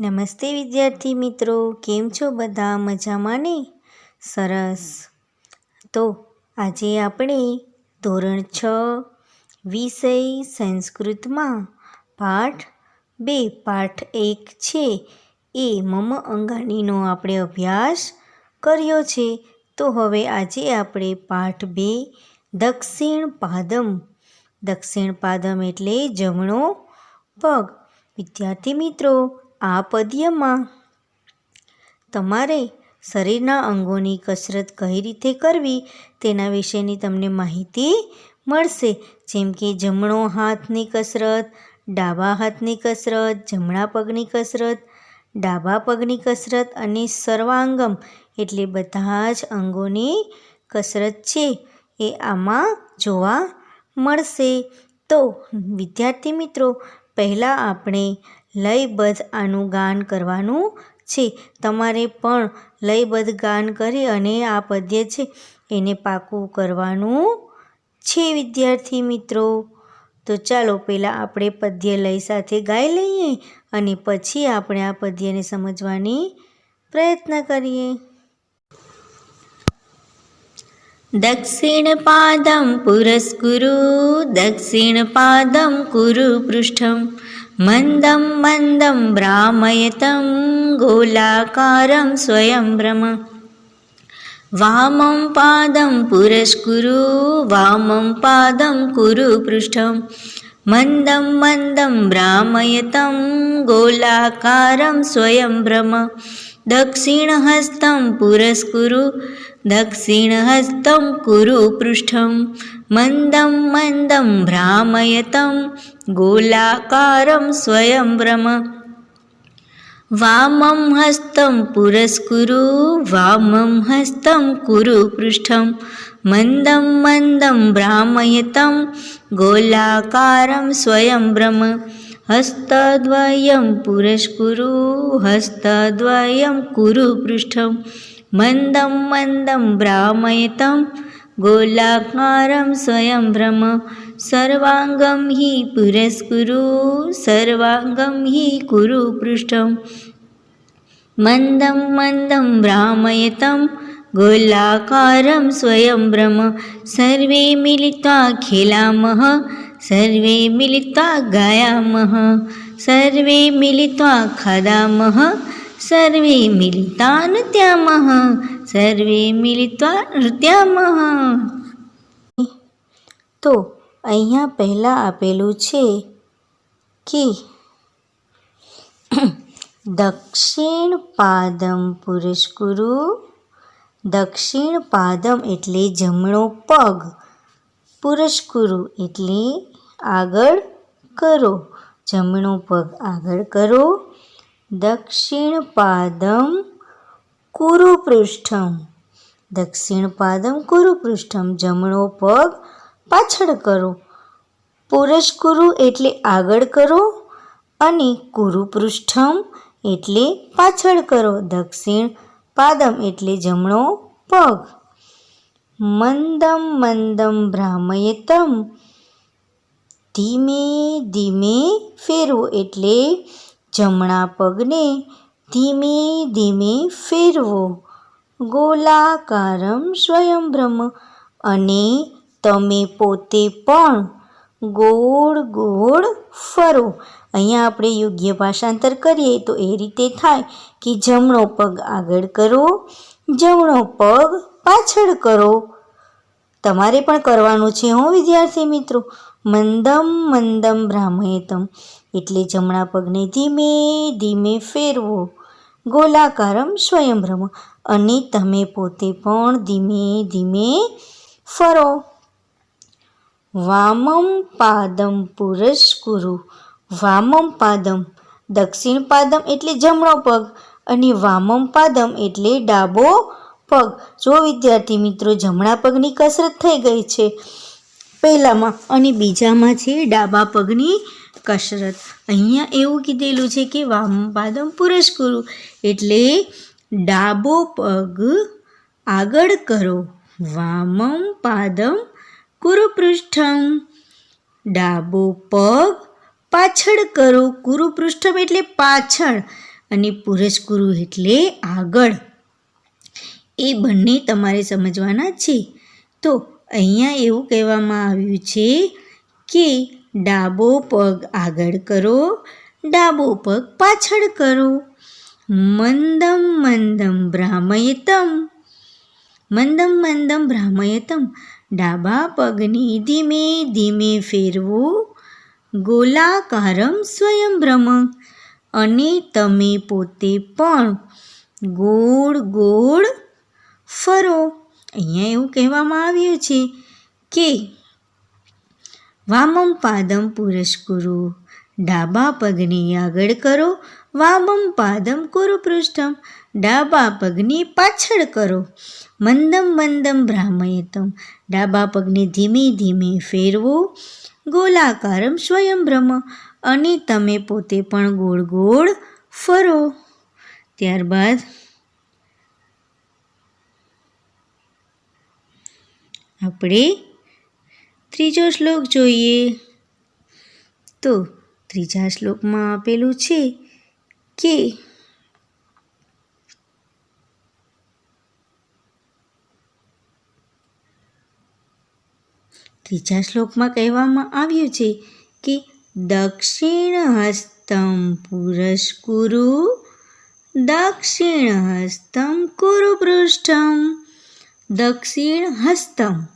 નમસ્તે વિદ્યાર્થી મિત્રો, કેમ છો બધા? મજામાં ને? સરસ. તો આજે આપણે ધોરણ છ વિષય સંસ્કૃતમાં પાઠ બે. પાઠ એક છે. એ મમ અંગાણીનો આપણે અભ્યાસ કર્યો છે. તો હવે આજે આપણે પાઠ બે. દક્ષિણ પાદમ. દક્ષિણ પાદમ એટલે જમણો પગ. વિદ્યાર્થી મિત્રો આ પદ્યમાં તમારે શરીરના અંગોની કસરત કઈ રીતે કરવી તેના વિશેની તમને માહિતી મળશે. જેમ કે જમણો હાથની કસરત, ડાબા હાથની કસરત, જમણા પગની કસરત, ડાબા પગની કસરત અને સર્વાંગમ એટલે બધા જ અંગોની કસરત છે એ આમાં જોવા મળશે. તો વિદ્યાર્થી મિત્રો, પહેલાં આપણે લયબદ્ધ આનું ગાન કરવાનું છે. તમારે પણ લયબદ્ધ ગાન કરી અને આ પદ્ય છે એને પાકું કરવાનું છે, વિદ્યાર્થી મિત્રો. તો ચાલો પહેલાં આપણે પદ્ય લય સાથે ગાઈ લઈએ અને પછી આપણે આ પદ્યને સમજવાની પ્રયત્ન કરીએ. દક્ષિણપાદં પુરસ્કુરુ દક્ષિણપાદં કુરુ પૃષ્ઠમ. मन्दं मन्दं भ्रामयतं गोलाकारं स्वयं भ्रम वामं पादं पुरस्कुरु वामं पादं कुरु पृष्ठं। मन्दं मन्दं भ्रामयतं गोलाकारं स्वयं भ्रम દક્ષિણહસ્તમ પુરસ્કુરુ દક્ષિણહસ્તમ કુરુ પૃષ્ઠમ મંદમ મંદમ ભ્રામયતમ ગોલાકારમ સ્વયં બ્રહ્મ વામમ હસ્તમ પુરસ્કુરુ વામમ હસ્તમ કુરુ પૃષ્ઠમ મંદમ મંદમ ભ્રામયતમ ગોલાકારમ સ્વયં બ્રહ્મ हस्तद्वयं पुरस्कुरु हस्तद्वयं कुरु पृष्ठं। मन्दं मन्दं भ्रामयतं गोलाकारं स्वयं भ्रम सर्वाङ्गं हि पुरस्कुरु सर्वाङ्गं हि कुरु पृष्ठं। मन्दं मन्दं भ्रामयतं गोलाकारं स्वयं भ्रम सर्वे मिलित्वा खेलामः સર્વે મિલિત્વા ગાયામહ સર્વે મિલિત્વા ખાદામહ સર્વે મિલિતા નૃત્યામહ સર્વે મિલિત્વા નૃત્યામહ તો અહીંયા પહેલાં આપેલું છે કે દક્ષિણ પાદમ પુરુષકુરુ દક્ષિણ પાદમ એટલે જમણો પગ પુરુષકુરુ એટલે આગળ કરો. જમણો પગ આગળ કરો. દક્ષિણ પાદમ કુરુ પૃષ્ઠમ દક્ષિણ પાદમ કુરુ જમણો પગ પાછળ કરો. પુરસ્કુરુ એટલે આગળ કરો અને કુરુ પૃષ્ઠમ એટલે પાછળ કરો. દક્ષિણ પાદમ એટલે જમણો પગ. મંદમ મંદમ ભ્રામયતમ ધીમે ધીમે ફેરવો એટલે જમણા પગને ધીમે ધીમે ફેરવો. ગોલાકારમ સ્વયંભ્રમ અને તમે પોતે પણ ગોળ ગોળ ફરો. અહીંયા આપણે યોગ્ય ભાષાંતર કરીએ તો એ રીતે થાય કે જમણો પગ આગળ કરો, જમણો પગ પાછળ કરો. તમારે પણ કરવાનું છે હો વિદ્યાર્થી મિત્રો. મંદમ મંદમ ભ્રામયતમ એટલે જમણા પગને ધીમે ધીમે ફેરવો. ગોલાકારમ સ્વયંભ્રમ અને તમે પોતે પણ ધીમે ધીમે ફરો. વામમ પાદમ પુરસ્કુરુ વામમ પાદમ. દક્ષિણ પાદમ એટલે જમણો પગ. અને વામમ પાદમ એટલે ડાબો પગ. જો વિદ્યાર્થી મિત્રો જમણા પગની કસરત થઈ ગઈ છે પહેલામાં અને બીજામાં છે ડાબા પગની કસરત. અહીંયા એવું કીધેલું છે કે વામ પાદમ પુરસ્કુરુ એટલે ડાબો પગ આગળ કરો. વામમ, પાદમ, કુરુપૃષ્ઠમ. ડાબો પગ પાછળ કરો. કુરુપૃષ્ઠમ એટલે પાછળ અને પુરસ્કુરુ એટલે આગળ. એ બંને તમારે સમજવાના છે. તો અહીંયા એવું કહેવામાં આવ્યું છે કે ડાબો પગ આગળ કરો, ડાબો પગ પાછળ કરો. મંદમ મંદમ ભ્રામયતમ મંદમ મંદમ ભ્રામયતમ ડાબા પગને ધીમે ધીમે ફેરવું. ગોલાકારમ સ્વયંભ્રમ અને તમે પોતે પણ ગોળ ગોળ ફરો. અહીંયા એવું કહેવામાં આવ્યું છે કે, વામમ પાદમ પુરસ્કુરુ ડાબા પગને આગળ કરો, વામમ પાદમ કુરુ પૃષ્ઠમ, ડાબા પગની પાછળ કરો, મંદમ મંદમ ભ્રામયતમ ડાબા પગને ધીમે ધીમે ફેરવો, ગોલાકારમ સ્વયંભ્રમ અને તમે પોતે પણ ગોળ ગોળ ફરો. ત્યારબાદ આપણે ત્રીજો શ્લોક જોઈએ. તો ત્રીજા શ્લોકમાં આપેલું છે કે ત્રીજા શ્લોકમાં કહેવામાં આવ્યું છે કે દક્ષિણ હસ્તમ પુરસ્કુરુ દક્ષિણ હસ્તમ કુરુ પૃષ્ઠમ. દક્ષિણ હસ્તમ.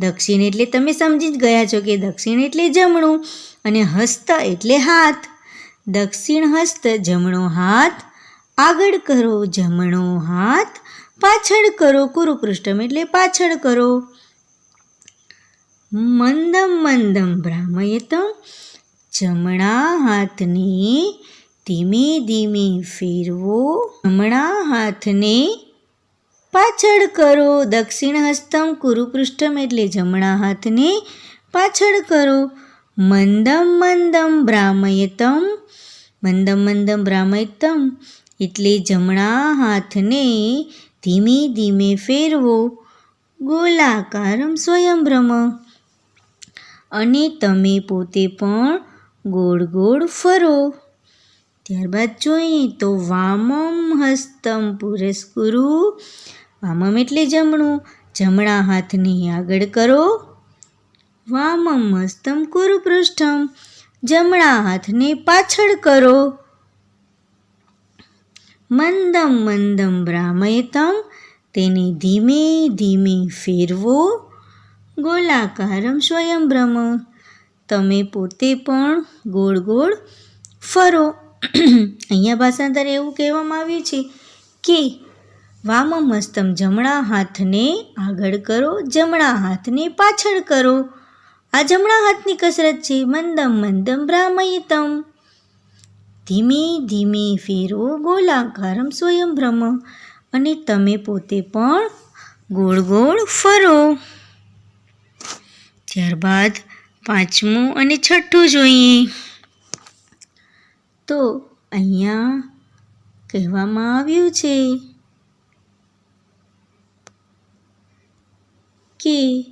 દક્ષિણ એટલે તમે સમજી જ ગયા છો કે દક્ષિણ એટલે જમણું અને હસ્ત એટલે હાથ. દક્ષિણ હસ્ત, જમણો હાથ. આગળ કરો, જમણો હાથ. પાછળ કરો કુરુપૃષ્ઠમ એટલે પાછળ કરો. મંદમ મંદમ ભ્રામયતમ જમણા હાથને ધીમે ધીમે ફેરવો. જમણા હાથને પાછળ કરો દક્ષિણ હસ્તમ કુરુપૃષ્ઠમ એટલે જમણા હાથને. પાછળ કરો મંદમ મંદમ ભ્રામયતમ મંદમ મંદમ ભ્રામયતમ એટલે જમણા હાથને ધીમે ધીમે ફેરવો. ગોલાકારમ સ્વયંભ્રમ અને તમે પોતે પણ ગોળ ગોળ ફરો. ત્યારબાદ જોઈએ તો વામમ હસ્તમ પુરસ્કુરુ. વામમ એટલે જમણું. જમણા હાથને આગળ કરો. વામમ હસ્તમ કુરુ પૃષ્ઠમ જમણા હાથને પાછળ કરો. મંદમ મંદમ ભ્રામયતમ તેને ધીમે ધીમે ફેરવો. ગોલાકારમ સ્વયં બ્રહ્મ. તમે પોતે પણ ગોળ ગોળ ફરો. અહીંયા ભાષાંતર એવું કહેવામાં આવ્યું છે કે વામમ હસ્તમ જમણા હાથને આગળ કરો, જમણા હાથને પાછળ કરો. આ જમણા હાથની કસરત છે મંદમ મંદમ ભ્રામયતમ ધીમે ધીમે ફેરવો ગોલાકારમ સ્વયં સ્વયંભ્રમ અને તમે પોતે પણ ગોળ ગોળ ફરો. ત્યારબાદ પાંચમું અને છઠ્ઠું જોઈએ. તો અહીંયા કહેવામાં આવ્યું છે કે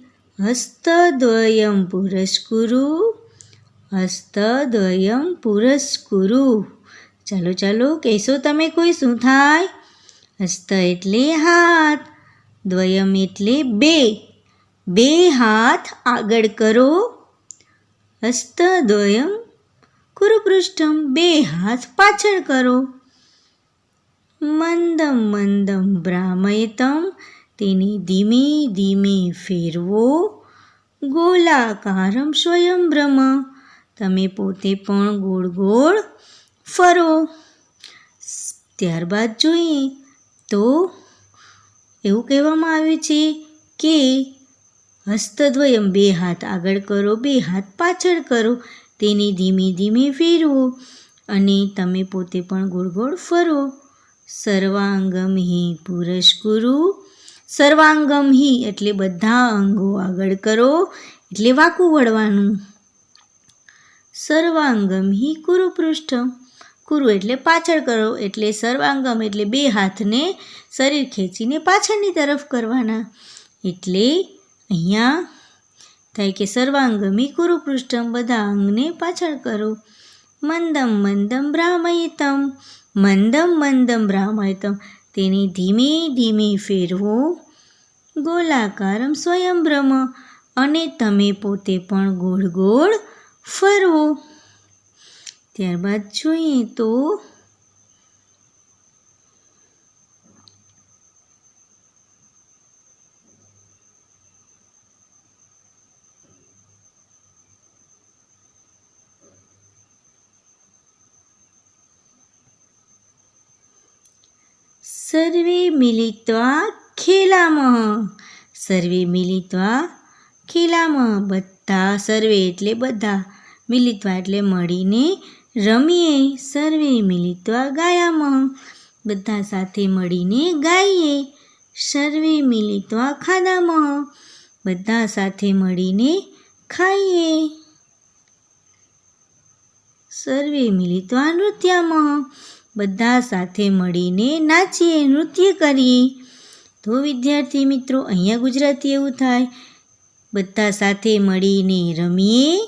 હસ્તદ્વયમ પુરસ્કુરુ હસ્તદ્વયમ પુરસ્કુરુ. ચાલો ચાલો, કહેશો તમે કોઈ શું થાય? હસ્ત એટલે હાથ, દ્વયમ એટલે બે. બે હાથ આગળ કરો. હસ્તદ્વયમ કુરુપૃષ્ઠમ બે હાથ પાછળ કરો. મંદમ મંદમ ભ્રામયતમ તેને ધીમે ધીમે ફેરવો. ગોલાકારમ સ્વયંભ્રમ તમે પોતે પણ ગોળ ગોળ ફરો. ત્યારબાદ જોઈએ તો એવું કહેવામાં આવ્યું છે કે હસ્તદ્વયમ બે હાથ આગળ કરો, બે હાથ પાછળ કરો. તેને ધીમે ધીમે ફેરવો અને તમે પોતે પણ ગોળ ગોળ ફરો. સર્વાંગમ હિ પુરસ્કુરુ સર્વાંગમ હિ એટલે બધા અંગો આગળ કરો, એટલે વાકું વળવાનું. સર્વાંગમ હિ કુરુ કુરુ એટલે પાછળ કરો, એટલે સર્વાંગમ એટલે બે હાથને શરીર ખેંચીને પાછળની તરફ કરવાના. એટલે અહીંયા થાય કે સર્વાંગમી કુરુ પૃષ્ઠમ બધા અંગને પાછળ કરો. મંદમ મંદમ બ્રાહ્મયતમ. મંદમ મંદમ ભ્રામયતમ તેને ધીમે ધીમે ફેરવો. ગોલાકારમ સ્વયંભ્રમ અને તમે પોતે પણ ગોળ ગોળ ફરવો. ત્યારબાદ જોઈએ તો સર્વે મિલિત્વા ખેલામ સર્વે મિલિત્વા ખેલામ બધા સર્વે એટલે બધા મિલિત્વા એટલે મળીને રમીએ। સર્વે મિલિત્વા ગાયામ। બધા સાથે મળીને ગાઈએ। સર્વે મિલિત્વા ખાદામ બધા સાથે મળીને ખાઈએ। સર્વે મિલિત્વા નૃત્યામઃ બધા સાથે મળીને નાચીએ, નૃત્ય કરીએ. તો વિદ્યાર્થી મિત્રો, અહીંયા ગુજરાતી એવું થાય. બધા સાથે મળીને રમીએ,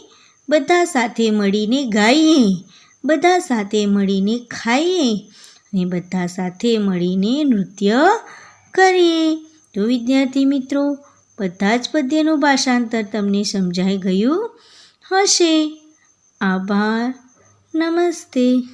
બધા સાથે મળીને ગાઈએ, બધા સાથે મળીને ખાઈએ અને બધા સાથે મળીને નૃત્ય કરીએ. તો વિદ્યાર્થી મિત્રો, બધા જ પદ્યનું ભાષાંતર તમને સમજાઈ ગયું હશે. આભાર. નમસ્તે.